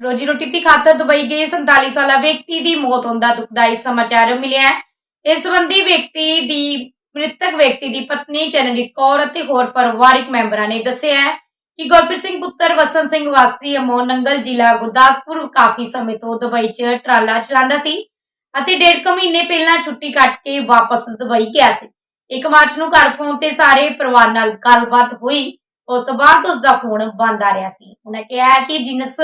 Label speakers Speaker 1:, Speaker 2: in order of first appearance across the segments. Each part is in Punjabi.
Speaker 1: ਰੋਜੀ ਰੋਟੀ ਦੀ ਖਾਤਰ ਦੁਬਈ ਗਏ 47 ਸਾਲਾ ਵਿਅਕਤੀ ਦੀ ਮੌਤ ਹੋਣ ਦਾ ਦੁਖਦਾਈ ਸਮਾਚਾਰ ਮਿਲਿਆ ਹੈ। ਇਸ ਸੰਬੰਧੀ ਵਿਅਕਤੀ ਦੀ, ਮ੍ਰਿਤਕ ਵਿਅਕਤੀ ਦੀ ਪਤਨੀ ਚਰਨਜੀਤ ਕੌਰ ਅਤੇ ਹੋਰ ਪਰਿਵਾਰਕ ਮੈਂਬਰਾਂ ਨੇ ਦੱਸਿਆ ਹੈ ਕਿ ਗੁਰਪ੍ਰੀਤ ਸਿੰਘ ਪੁੱਤਰ ਵਸਨ ਸਿੰਘ ਵਾਸੀ ਅਮੋਨ ਨੰਗਲ ਜ਼ਿਲ੍ਹਾ ਗੁਰਦਾਸਪੁਰ ਕਾਫੀ ਸਮੇਂ ਤੋਂ ਦੁਬਈ 'ਚ ਟਰਾਲਾ ਚਲਾਉਂਦਾ ਸੀ ਅਤੇ ਡੇਢ ਕੁ ਮਹੀਨੇ ਪਹਿਲਾਂ ਛੁੱਟੀ ਕੱਟ ਕੇ ਵਾਪਸ ਦੁਬਈ ਗਿਆ ਸੀ। 1 ਮਾਰਚ ਨੂੰ ਘਰ ਫੋਨ ਤੇ ਸਾਰੇ ਪਰਿਵਾਰ ਨਾਲ ਗੱਲਬਾਤ ਹੋਈ। ਉਸ ਤੋਂ ਬਾਅਦ ਉਸ ਦਾ ਫੋਨ ਬੰਦ ਆ ਰਿਹਾ ਸੀ। ਉਹਨੇ ਕਿਹਾ ਕਿ ਜਿਨਸ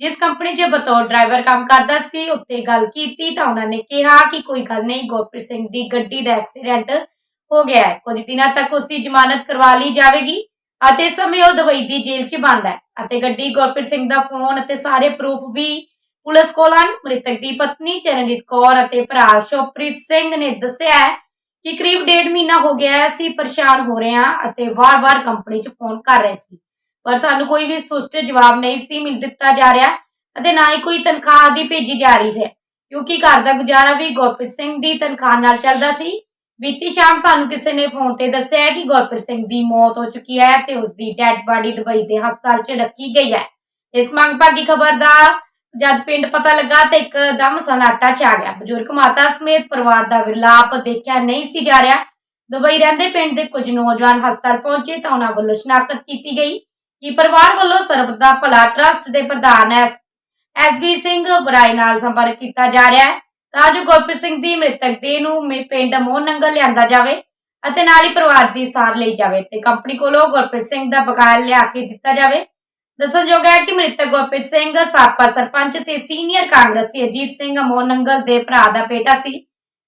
Speaker 1: ਜਿਸ ਕੰਪਨੀ 'ਚ ਬਤੌਰ ਡਰਾਈਵਰ ਕੰਮ ਕਰਦਾ ਸੀ, ਉੱਤੇ ਗੱਲ ਕੀਤੀ ਤਾਂ ਉਹਨਾਂ ਨੇ ਕਿਹਾ ਕਿ ਕੋਈ ਗੱਲ ਨਹੀਂ, ਗੁਰਪ੍ਰੀਤ ਸਿੰਘ ਦੀ ਗੱਡੀ ਦਾ ਐਕਸੀਡੈਂਟ ਹੋ ਗਿਆ ਹੈ। ਕੁਝ ਦਿਨਾਂ ਤੱਕ ਉਸ ਦੀ ਜ਼ਮਾਨਤ ਕਰਵਾ ਲਈ ਜਾਵੇਗੀ ਅਤੇ ਸਮੇਂ ਉਹ ਦੁਬਈ ਦੀ ਜੇਲ੍ਹ 'ਚ ਬੰਦ ਹੈ ਅਤੇ ਗੱਡੀ ਗੁਰਪ੍ਰੀਤ ਸਿੰਘ ਦਾ ਫੋਨ ਅਤੇ ਸਾਰੇ ਪ੍ਰੂਫ ਵੀ ਪੁਲਿਸ ਕੋਲ ਹਨ। ਮ੍ਰਿਤਕ ਦੀ ਪਤਨੀ ਚਰਨਜੀਤ ਕੌਰ ਅਤੇ ਭਰਾ ਸ਼ੋਪ੍ਰੀਤ ਸਿੰਘ ਨੇ ਦੱਸਿਆ ਹੈ ਕਿ ਕਰੀਬ ਡੇਢ ਮਹੀਨਾ ਹੋ ਗਿਆ ਹੈ, ਅਸੀਂ ਪਰੇਸ਼ਾਨ ਹੋ ਰਹੇ ਹਾਂ ਅਤੇ ਵਾਰ-ਵਾਰ ਕੰਪਨੀ 'ਚ ਫੋਨ ਕਰ ਰਹੇ ਸੀ। ਪਰ ਸਾਨੂੰ ਕੋਈ ਵੀ ਸਪਸ਼ਟ ਜਵਾਬ ਨਹੀਂ ਸੀ ਮਿਲ ਦਿੱਤਾ ਜਾ ਰਿਹਾ ਅਤੇ ਨਾ ਹੀ ਕੋਈ ਤਨਖਾਹ ਦੀ ਭੇਜੀ ਜਾ ਰਹੀ ਹੈ। ਕਿਉਂਕਿ ਘਰ ਦਾ ਗੁਜ਼ਾਰਾ ਵੀ ਗੁਰਪ੍ਰੀਤ ਸਿੰਘ ਦੀ ਤਨਖਾਹ ਨਾਲ ਚੱਲਦਾ ਸੀ। ਬੀਤੀ ਸ਼ਾਮ ਸਾਨੂੰ ਕਿਸੇ ਨੇ ਫੋਨ ਤੇ ਦੱਸਿਆ ਕਿ ਗੁਰਪ੍ਰੀਤ ਸਿੰਘ ਦੀ ਮੌਤ ਹੋ ਚੁੱਕੀ ਹੈ ਤੇ ਉਸ ਦੀ ਡੈੱਡ ਬਾਡੀ ਦੁਬਈ ਦੇ ਹਸਪਤਾਲ 'ਚ ਰੱਖੀ ਗਈ ਹੈ। ਇਸ ਮੰਗ ਭਾਗੀ ਖਬਰ ਦਾ ਜਦ ਪਿੰਡ ਪਤਾ ਲੱਗਾ ਤੇ ਇੱਕਦਮ ਸਨਾਟਾ ਛਾ ਗਿਆ। ਬਜ਼ੁਰਗ ਮਾਤਾ ਸਮੇਤ ਪਰਿਵਾਰ ਦਾ ਵਿਲਾਪ ਦੇਖਿਆ ਨਹੀਂ ਸੀ ਜਾ ਰਿਹਾ। ਦੁਬਈ ਰਹਿੰਦੇ ਪਿੰਡ ਦੇ ਕੁਝ ਨੌਜਵਾਨ ਹਸਪਤਾਲ ਪਹੁੰਚੇ ਤਾਂ ਉਹਨਾਂ ਵੱਲੋਂ ਸ਼ਨਾਖਤ ਕੀਤੀ ਗਈ। ਕਿ ਪਰਿਵਾਰ ਵੱਲੋਂ ਸਰਬ ਦਾ ਭਲਾ ਟਰਸਟ ਦੇ ਪ੍ਰਧਾਨ ਐਸ ਐਸਬੀ ਸਿੰਘ ਬਰਾਏ ਨਾਲ ਸੰਪਰਕ ਕੀਤਾ ਜਾ ਰਿਹਾ ਹੈ। ਤਾਂ ਜੋ ਗੁਰਪ੍ਰੀਤ ਸਿੰਘ ਦੀ ਮ੍ਰਿਤਕ ਦੇਹ ਨੂੰ ਪਿੰਡ ਮੋਹਨ ਨੰਗਲ ਲਿਆਂਦਾ ਜਾਵੇ ਅਤੇ ਨਾਲ ਹੀ ਪਰਿਵਾਰ ਦੀ ਸਾਰ ਲਈ ਜਾਵੇ ਤੇ ਕੰਪਨੀ ਕੋਲੋਂ ਗੁਰਪ੍ਰੀਤ ਸਿੰਘ ਦਾ ਬਕਾਇਆ ਲਿਆ ਕੇ ਦਿੱਤਾ ਜਾਵੇ। ਦੱਸਣਯੋਗ ਹੈ ਕਿ ਮ੍ਰਿਤਕ ਗੁਰਪ੍ਰੀਤ ਸਿੰਘ ਸਾਬਕਾ ਸਰਪੰਚ ਤੇ ਸੀਨੀਅਰ ਕਾਂਗਰਸੀ ਅਜੀਤ ਸਿੰਘ ਮੋਹਨ ਨੰਗਲ ਦੇ ਭਰਾ ਦਾ ਬੇਟਾ ਸੀ।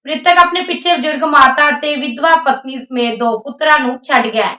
Speaker 1: ਮ੍ਰਿਤਕ ਆਪਣੇ ਪਿੱਛੇ ਬਜ਼ੁਰਗ ਮਾਤਾ ਅਤੇ ਵਿਧਵਾ ਪਤਨੀ ਸਮੇਤ ਦੋ ਪੁੱਤਰਾਂ ਨੂੰ ਛੱਡ ਗਿਆ ਹੈ।